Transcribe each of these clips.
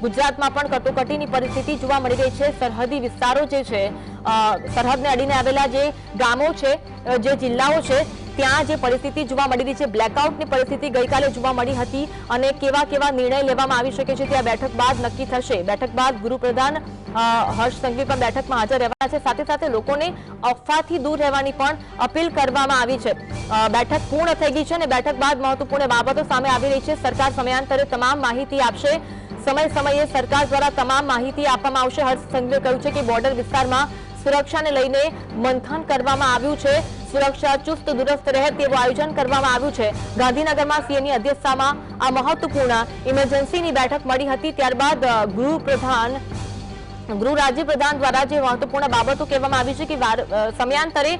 ગુજરાતમાં પણ કટોકટીની પરિસ્થિતિ જોવા મળી રહી છે. સરહદી વિસ્તારો જે છે અ, સરહદને અડીને આવેલા જે ગામો છે અ, જે જિલ્લાઓ છે ત્યાં જે પરિસ્થિતિ જોવા મળી રહી છે. બ્લેકઆઉટની પરિસ્થિતિ ગઈકાલે જોવા મળી હતી અને કેવા કેવા નિર્ણય લેવામાં આવી શકે છે તે આ બેઠક બાદ નક્કી થશે. બેઠક બાદ ગૃહપ્રધાન અ, હર્ષ સંઘવી પણ બેઠકમાં હાજર રહેવાના છે. સાથે સાથે લોકોને અફવાથી દૂર રહેવાની પણ અપીલ કરવામાં આવી છે. અ, બેઠક પૂર્ણ થઈ ગઈ છે અને બેઠક બાદ મહત્વપૂર્ણ બાબતો સામે આવી રહી છે. સરકાર સમયાંતરે તમામ માહિતી આપશે. સમય સમયે સરકાર દ્વારા તમામ માહિતી આપવામાં આવશે. હર્ષ સંઘવીએ કહ્યું છે કે બોર્ડર વિસ્તારમાં સુરક્ષાને લઈને મંથન કરવામાં આવ્યું છે. સુરક્ષા ચુસ્ત, દુરસ્ત રહે તેવું આયોજન કરવામાં આવ્યું છે. ગાંધીનગરમાં સીએની અધ્યક્ષતામાં આ મહત્વપૂર્ણ ઇમરજન્સીની બેઠક મળી હતી. ત્યારબાદ ગૃહપ્રધાન ગૃહ રાજ્ય પ્રધાન દ્વારા જે મહત્વપૂર્ણ બાબતો કહેવામાં આવી છે કે સમયાંતરે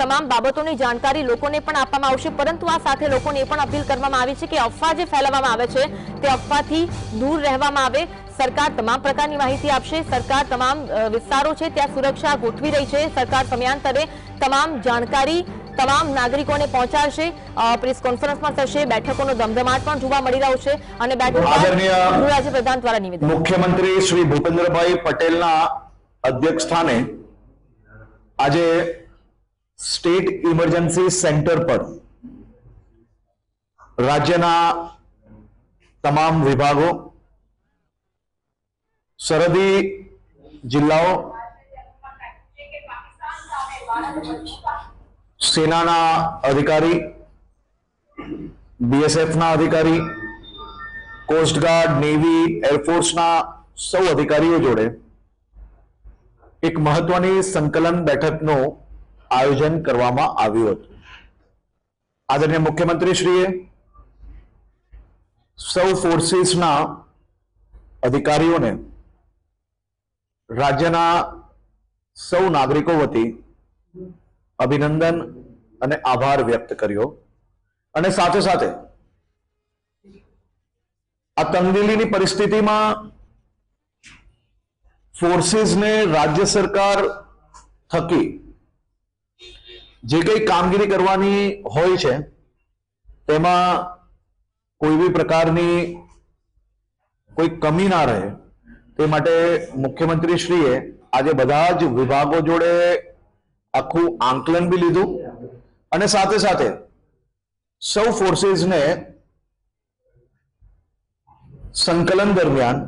તમામ બાબતોની જાણકારી લોકોને પણ આપવામાં આવશે. પરંતુ આ સાથે લોકોને પણ અપીલ કરવામાં આવી છે કે અફવા જે ફેલાવવામાં આવે છે, તે અફવાથી દૂર રહેવામાં આવે. સરકાર તમામ પ્રકારની માહિતી આપશે. સરકાર તમામ વિસ્તારો છે ત્યાં સુરક્ષા ગોઠવી રહી છે. સરકાર સમયાંતરે તમામ જાણકારી તમામ નાગરિકોને પહોંચાડશે. પ્રેસ કોન્ફરન્સ કોન્ફરન્સમાં થશે. બેઠકોનો ધમધમાટ પણ જોવા મળી રહ્યો છે અને બેઠક ગૃહરાજ્ય પ્રધાન દ્વારા નિવેદન. મુખ્યમંત્રી શ્રી ભૂપેન્દ્રભાઈ પટેલના અધ્યક્ષ સ્થાને આજે સ્ટેટ ઇમરજન્સી સેન્ટર પર રાજ્યના તમામ વિભાગો સરહદી જિલ્લાઓ સેનાના અધિકારી બીએસએફના અધિકારી કોસ્ટગાર્ડ નેવી એરફોર્સના સૌ અધિકારીઓ જોડે એક મહત્વની સંકલન બેઠકનું આયોજન કરવામાં આવ્યું હતું. આદરણીય મુખ્યમંત્રીશ્રીએ સૌ ફોર્સીસના અધિકારીઓને રાજ્યના સૌ નાગરિકો વતી અભિનંદન અને આભાર વ્યક્ત કર્યો. અને સાથે સાથે આ તંગદિલીની પરિસ્થિતિમાં ફોર્સીસને રાજ્ય સરકાર થકી જે કંઈ કામગીરી કરવાની હોય છે, તેમાં કોઈ બી પ્રકારની કોઈ કમી ના રહે. તે માટે મુખ્યમંત્રીશ્રીએ આજે બધા જ વિભાગો જોડે આખું આંકલન બી લીધું. અને સાથે સાથે સૌ ફોર્સીસને સંકલન દરમિયાન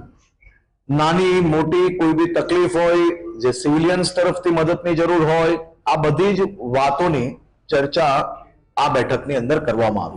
નાની, મોટી કોઈ બી તકલીફ હોય, જે સિવિલિયન્સ તરફથી મદદની જરૂર હોય, આ બધી જ વાતોની ચર્ચા આ બેઠકની અંદર કરવામાં આવી.